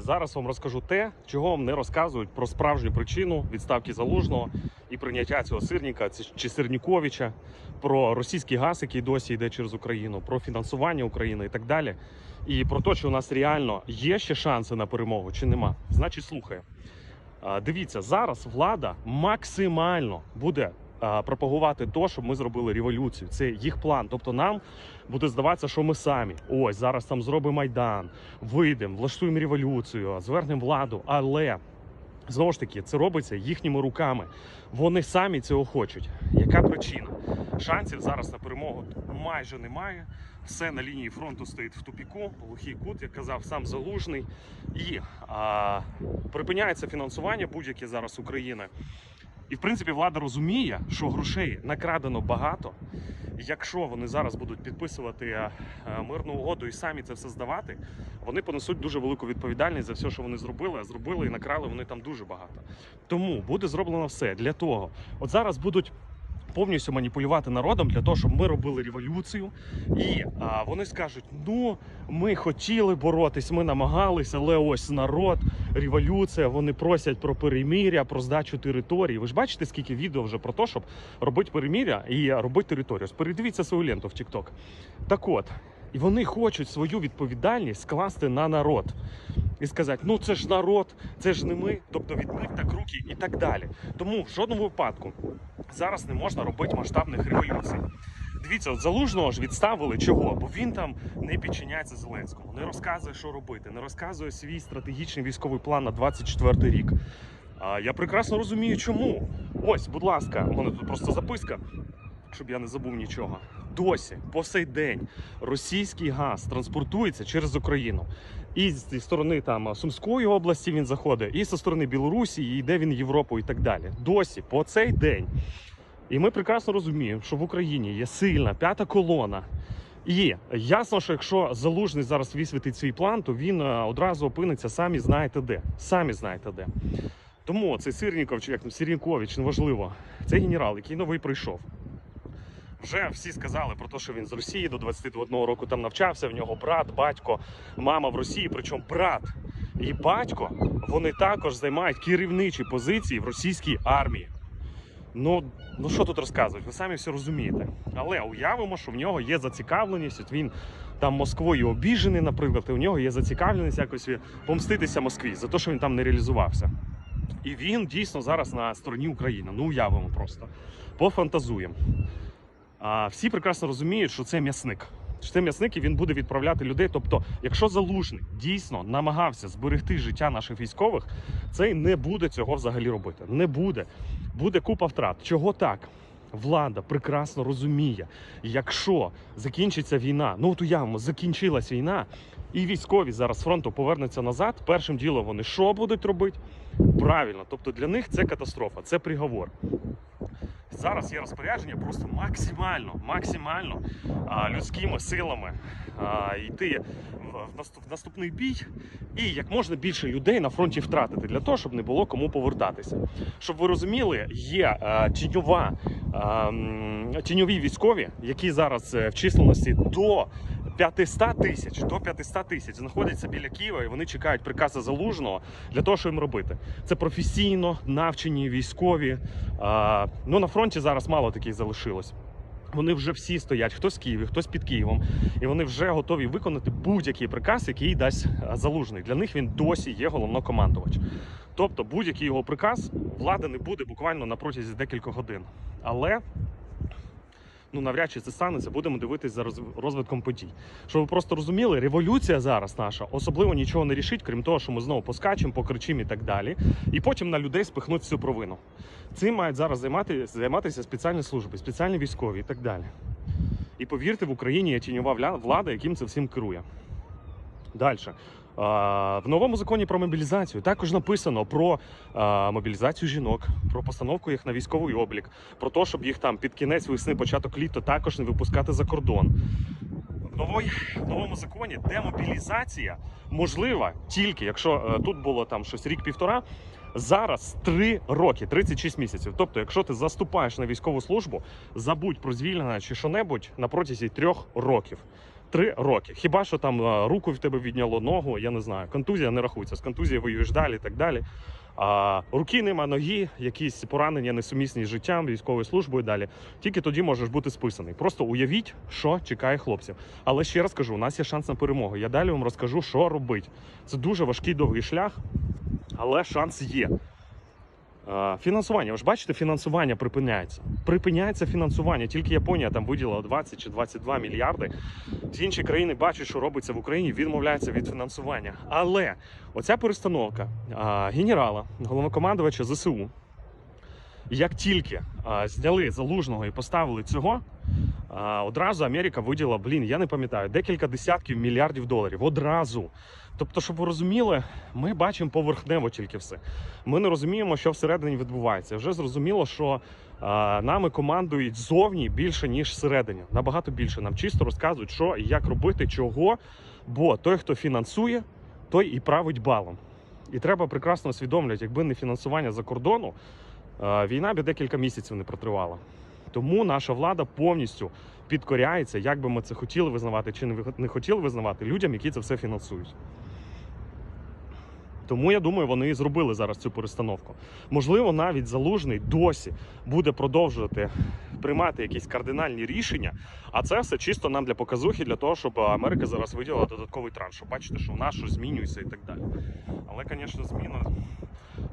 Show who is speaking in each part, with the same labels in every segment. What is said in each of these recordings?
Speaker 1: зараз вам розкажу те, чого вам не розказують про справжню причину відставки залужного і прийняття цього сирника ці- чи Сирніковича, про російський газ, який досі йде через Україну, про фінансування України і так далі. І про те, що у нас реально є ще шанси на перемогу, чи нема. Значить, слухай. Дивіться, зараз влада максимально буде пропагувати то, щоб ми зробили революцію. Це їх план. Тобто нам буде здаватися, що ми самі. Ось зараз там зробимо майдан, вийдемо, влаштуємо революцію, звернемо владу. Але знову ж таки, це робиться їхніми руками. Вони самі цього хочуть. Яка причина? Шансів зараз на перемогу майже немає. Все на лінії фронту стоїть в тупіку, глухий кут, як казав сам залужний. І а, припиняється фінансування будь-яке зараз України. І в принципі влада розуміє, що грошей накрадено багато. Якщо вони зараз будуть підписувати е, мирну угоду і самі це все здавати, вони понесуть дуже велику відповідальність за все, що вони зробили. А зробили і накрали вони там дуже багато. Тому буде зроблено все для того. От зараз будуть. Повністю маніпулювати народом для того, щоб ми робили революцію, і а, вони скажуть: ну ми хотіли боротись, ми намагались, але ось народ, революція. Вони просять про переміря, про здачу території. Ви ж бачите, скільки відео вже про те, щоб робити переміря і робити територію. Передивіться свою ленту в TikTok. Так от, і вони хочуть свою відповідальність скласти на народ і сказати: ну це ж народ, це ж не ми, тобто від так руки і так далі. Тому в жодному випадку зараз не можна робити масштабних революцій. Дивіться, от залужного ж відставили чого? Бо він там не підчиняється Зеленському, не розказує, що робити, не розказує свій стратегічний військовий план на 24 рік. А я прекрасно розумію, чому. Ось, будь ласка, у мене тут просто записка, щоб я не забув нічого. Досі, по сей день, російський газ транспортується через Україну. І зі сторони там Сумської області він заходить, і зі сторони Білорусі, і йде він в Європу і так далі. Досі, по цей день. І ми прекрасно розуміємо, що в Україні є сильна п'ята колона. І ясно, що якщо залужний зараз висвітить свій план, то він е, одразу опиниться самі знаєте де. Самі знаєте де. Тому цей Сирніков, чи як там Сірнікович, неважливо, це генерал, який новий прийшов. Вже всі сказали про те, що він з Росії до 21 року там навчався. В нього брат, батько, мама в Росії. Причому брат і батько вони також займають керівничі позиції в російській армії. Ну, ну що тут розказувати? Ви самі все розумієте. Але уявимо, що в нього є зацікавленість. От він там Москвою обіжений, наприклад, і у нього є зацікавленість якось помститися Москві за те, що він там не реалізувався. І він дійсно зараз на стороні України. Ну, уявимо просто. Пофантазуємо. Всі прекрасно розуміють, що це м'ясник. Що це м'ясник і він буде відправляти людей. Тобто, якщо залужний дійсно намагався зберегти життя наших військових, цей не буде цього взагалі робити. Не буде. Буде купа втрат. Чого так? Влада прекрасно розуміє, якщо закінчиться війна, ну от уявимо, закінчилась війна, і військові зараз з фронту повернуться назад. Першим ділом вони що будуть робити? Правильно, тобто для них це катастрофа, це приговор. Зараз є розпорядження просто максимально, максимально а, людськими силами а, йти в, наступ- в наступний бій і як можна більше людей на фронті втратити для того, щоб не було кому повертатися. Щоб ви розуміли, є а, тіньова а, тіньові військові, які зараз е, в численності до 500 тисяч до 500 тисяч знаходяться біля Києва і вони чекають приказу залужного для того, що їм робити. Це професійно навчені військові. А, ну на фронті зараз мало таких залишилось. Вони вже всі стоять, хтось в Києві, хтось під Києвом, і вони вже готові виконати будь-який приказ, який дасть залужний. Для них він досі є головнокомандувач. Тобто, будь-який його приказ влада не буде буквально на протязі декількох годин. Але ну навряд чи це станеться, будемо дивитися за розвитком подій. Щоб ви просто розуміли, революція зараз наша особливо нічого не рішить, крім того, що ми знову поскачемо, покричимо і так далі. І потім на людей спихнуть всю провину. Цим мають зараз займати, займатися спеціальні служби, спеціальні військові і так далі. І повірте, в Україні є тіньова влада, яким це всім керує. Далі. В новому законі про мобілізацію також написано про мобілізацію жінок, про постановку їх на військовий облік, про те, щоб їх там під кінець весни, початок літа також не випускати за кордон. В, новому законі демобілізація можлива тільки, якщо е, тут було там щось рік-півтора, зараз 3 роки, 36 місяців. Тобто, якщо ти заступаєш на військову службу, забудь про звільнення чи що-небудь на протязі трьох років. Три роки. Хіба що там е, руку в тебе відняло ногу, я не знаю. Контузія не рахується. З контузією воюєш далі і так далі. А, руки нема, ноги, якісь поранення несумісні з життям, військовою службою і далі. Тільки тоді можеш бути списаний. Просто уявіть, що чекає хлопців. Але ще раз кажу, у нас є шанс на перемогу. Я далі вам розкажу, що робити. Це дуже важкий довгий шлях, але шанс є. Фінансування, ви ж бачите, фінансування припиняється. Припиняється фінансування. Тільки Японія там виділила 20 чи 22 мільярди. Всі інші країни бачать, що робиться в Україні, відмовляються від фінансування. Але оця перестановка генерала, головнокомандувача ЗСУ, як тільки а, зняли залужного і поставили цього, а, одразу Америка виділа, блін, я не пам'ятаю, декілька десятків мільярдів доларів. Одразу. Тобто, щоб ви розуміли, ми бачимо поверхнево тільки все. Ми не розуміємо, що всередині відбувається. Вже зрозуміло, що а, нами командують зовні більше, ніж всередині. Набагато більше. Нам чисто розказують, що і як робити, чого. Бо той, хто фінансує, той і править балом. І треба прекрасно усвідомлювати, якби не фінансування за кордону, війна б декілька місяців не протривала. Тому наша влада повністю підкоряється, як би ми це хотіли визнавати чи не хотіли визнавати людям, які це все фінансують. Тому я думаю, вони і зробили зараз цю перестановку. Можливо, навіть залужний досі буде продовжувати приймати якісь кардинальні рішення. А це все чисто нам для показухи, для того, щоб Америка зараз виділила додатковий транш. Бачити, що в нас щось змінюється і так далі. Але, звісно, зміна.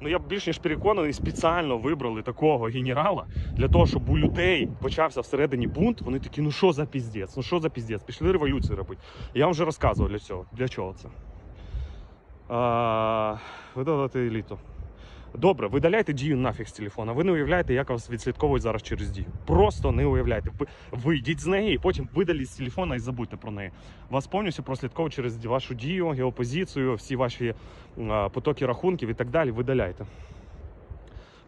Speaker 1: Ну я більш ніж переконаний, спеціально вибрали такого генерала для того, щоб у людей почався всередині бунт. Вони такі, ну що за піздець? Ну що за піздець? Пішли революцію робити. Я вам вже розказував для цього. Для чого це. А, Видавати еліту. Добре, видаляйте дію нафіг з телефона. Ви не уявляєте, як вас відслідковують зараз через дію. Просто не уявляйте. Ви- Вийдіть з неї потім видаліть з телефона і забудьте про неї. Вас повністю прослідковують через вашу дію, геопозицію, всі ваші потоки рахунків і так далі. Видаляйте.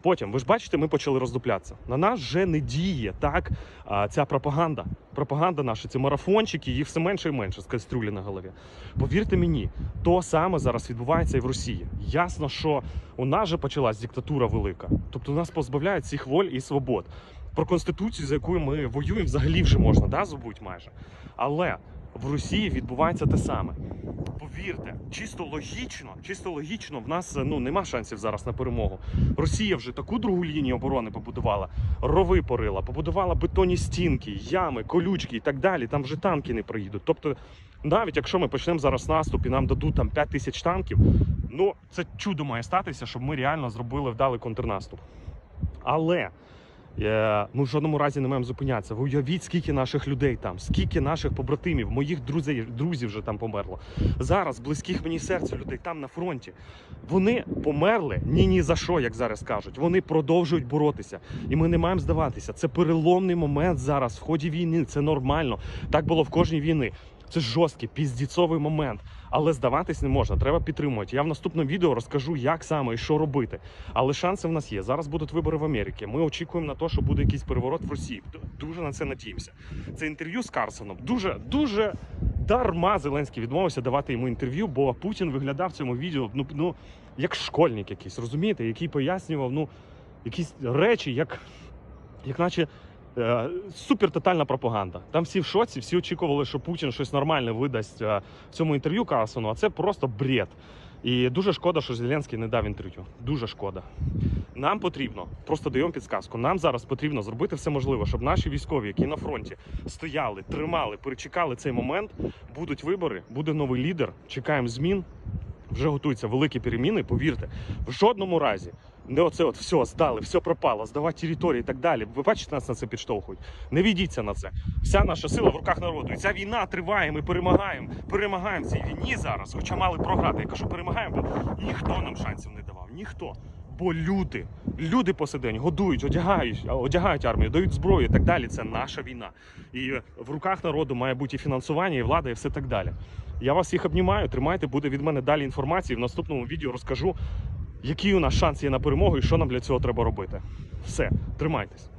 Speaker 1: Потім, ви ж бачите, ми почали роздуплятися. На нас вже не діє так ця пропаганда. Пропаганда наша, ці марафончики, їх все менше і менше з кастрюлі на голові. Повірте мені, то саме зараз відбувається і в Росії. Ясно, що у нас же почалась диктатура велика. Тобто нас позбавляють всіх воль і свобод. Про конституцію, за якою ми воюємо, взагалі вже можна да, забудь майже. Але в Росії відбувається те саме. Повірте, чисто логічно, чисто логічно, в нас ну нема шансів зараз на перемогу. Росія вже таку другу лінію оборони побудувала, рови порила, побудувала бетонні стінки, ями, колючки і так далі. Там вже танки не проїдуть. Тобто, навіть якщо ми почнемо зараз наступ і нам дадуть там 5 тисяч танків, ну це чудо має статися, щоб ми реально зробили вдалий контрнаступ. Але е, ми в жодному разі не маємо зупинятися. Ви уявіть, скільки наших людей там, скільки наших побратимів, моїх друзів, друзів вже там померло. Зараз близьких мені серцю людей там на фронті. Вони померли ні ні за що, як зараз кажуть. Вони продовжують боротися, і ми не маємо здаватися. Це переломний момент зараз в ході війни. Це нормально. Так було в кожній війни. Це жорсткий піздіцовий момент, але здаватись не можна. Треба підтримувати. Я в наступному відео розкажу, як саме і що робити. Але шанси в нас є. Зараз будуть вибори в Америці. Ми очікуємо на те, що буде якийсь переворот в Росії. Дуже на це надіємося. Це інтерв'ю з Карсоном. Дуже, дуже дарма Зеленський відмовився давати йому інтерв'ю, бо Путін виглядав в цьому відео ну, ну як школьник якийсь, розумієте, який пояснював ну, якісь речі, як, як наче. Е, Супер тотальна пропаганда. Там всі в шоці, всі очікували, що Путін щось нормальне видасть е, в цьому інтерв'ю Карлсону, а це просто бред. І дуже шкода, що Зеленський не дав інтерв'ю. Дуже шкода. Нам потрібно, просто даємо підсказку. Нам зараз потрібно зробити все можливе, щоб наші військові, які на фронті стояли, тримали, перечекали цей момент. Будуть вибори, буде новий лідер. Чекаємо змін. Вже готуються великі переміни. Повірте, в жодному разі не оце от все здали, все пропало, здавати території і так далі. Ви бачите, нас на це підштовхують. Не ведіться на це. Вся наша сила в руках народу. І ця війна триває. Ми перемагаємо. Перемагаємо цій війні зараз. Хоча мали програти. Я кажу, перемагаємо, бо ніхто нам шансів не давав. Ніхто. Бо люди, люди посидень годують, одягають, одягають армію, дають зброю і так далі. Це наша війна. І в руках народу має бути і фінансування, і влада, і все так далі. Я вас всіх обнімаю. Тримайте, буде від мене далі інформації. В наступному відео розкажу, який у нас шанс є на перемогу і що нам для цього треба робити. Все, тримайтесь.